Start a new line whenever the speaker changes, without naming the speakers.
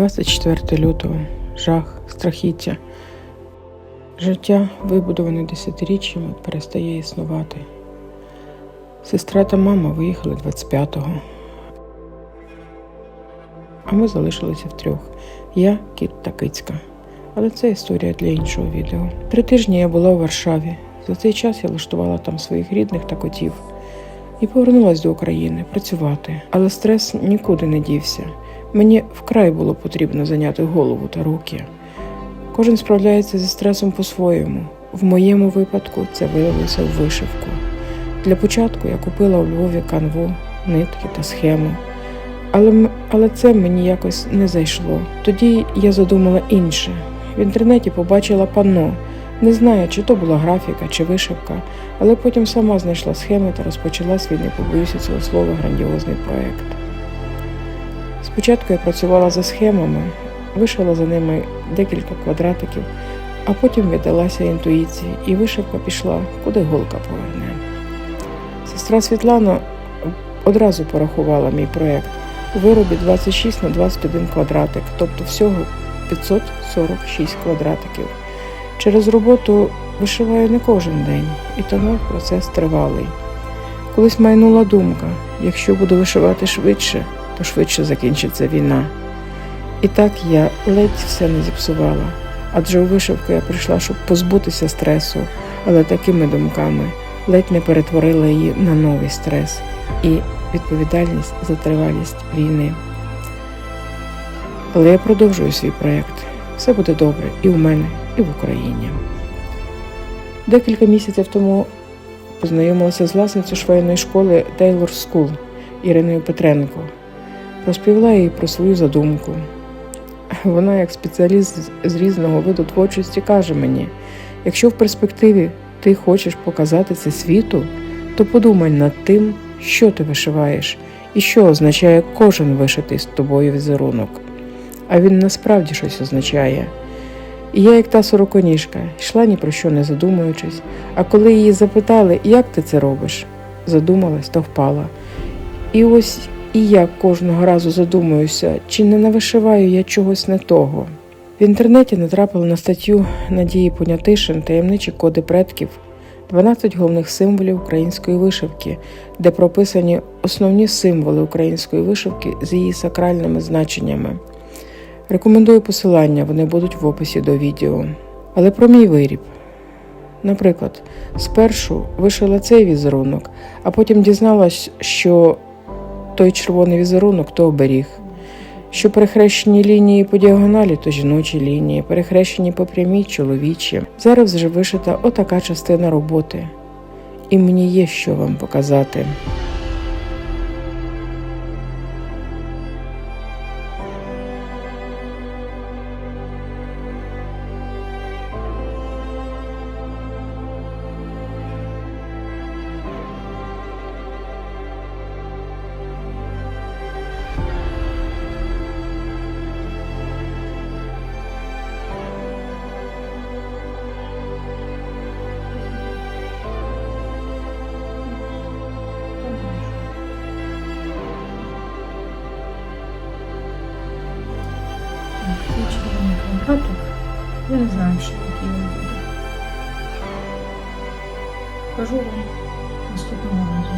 24 лютого. Жах, страхіття. Життя, вибудоване десятиріччями, перестає існувати. Сестра та мама виїхали 25-го. А ми залишилися втрьох. Я, кіт та кицька. Але це історія для іншого відео. Три тижні я була у Варшаві. За цей час я влаштувала там своїх рідних та котів і повернулася до України працювати. Але стрес нікуди не дівся. Мені вкрай було потрібно зайняти голову та руки. Кожен справляється зі стресом по-своєму. В моєму випадку це виявилося в вишивку. Для початку я купила у Львові канву, нитки та схему. Але, але це мені якось не зайшло. Тоді я задумала інше. В інтернеті побачила панно. Не знаю, чи то була графіка, чи вишивка, але потім сама знайшла схеми та розпочала свій, не побоюся цього слова, грандіозний проєкт. Спочатку я працювала за схемами, вишила за ними декілька квадратиків, а потім віддалася інтуїції, і вишивка пішла, куди голка поверне. Сестра Світлана одразу порахувала мій проєкт у виробі 26 на 21 квадратик, тобто всього 546 квадратиків. Через роботу вишиваю не кожен день, і тому процес тривалий. Колись майнула думка: якщо буду вишивати швидше, то швидше закінчиться війна. І так я ледь все не зіпсувала, адже у вишивку я прийшла, щоб позбутися стресу, але такими думками ледь не перетворила її на новий стрес і відповідальність за тривалість війни. Але я продовжую свій проєкт. Все буде добре і в мене, і в Україні. Декілька місяців тому познайомилася з власницею швейної школи Taylor School Іриною Петренко. Розповіла їй про свою задумку. Вона, як спеціаліст з різного виду творчості, каже мені: якщо в перспективі ти хочеш показати це світу, то подумай над тим, що ти вишиваєш і що означає кожен вишитий з тобою візерунок. А він насправді щось означає. І я, як та сороконіжка, йшла ні про що не задумуючись, а коли її запитали, як ти це робиш, задумалась та впала. І ось і я кожного разу задумуюся, чи не навишиваю я чогось не того. В інтернеті натрапила на статтю Надії Понятишин Таємничі коди предків 12 головних символів української вишивки, де прописані основні символи української вишивки з її сакральними значеннями. Рекомендую посилання, вони будуть в описі до відео. Але про мій виріб. Наприклад, спершу вишила цей візерунок, а потім дізналась, що той червоний візерунок то оберіг. Що перехрещені лінії по діагоналі, то жіночі лінії, перехрещені по прямій чоловічі. Зараз вже вишита отака частина роботи. І мені є що вам показати.
Такий червоний. Я не знаю, що який він буде. Покажу вам наступного разу.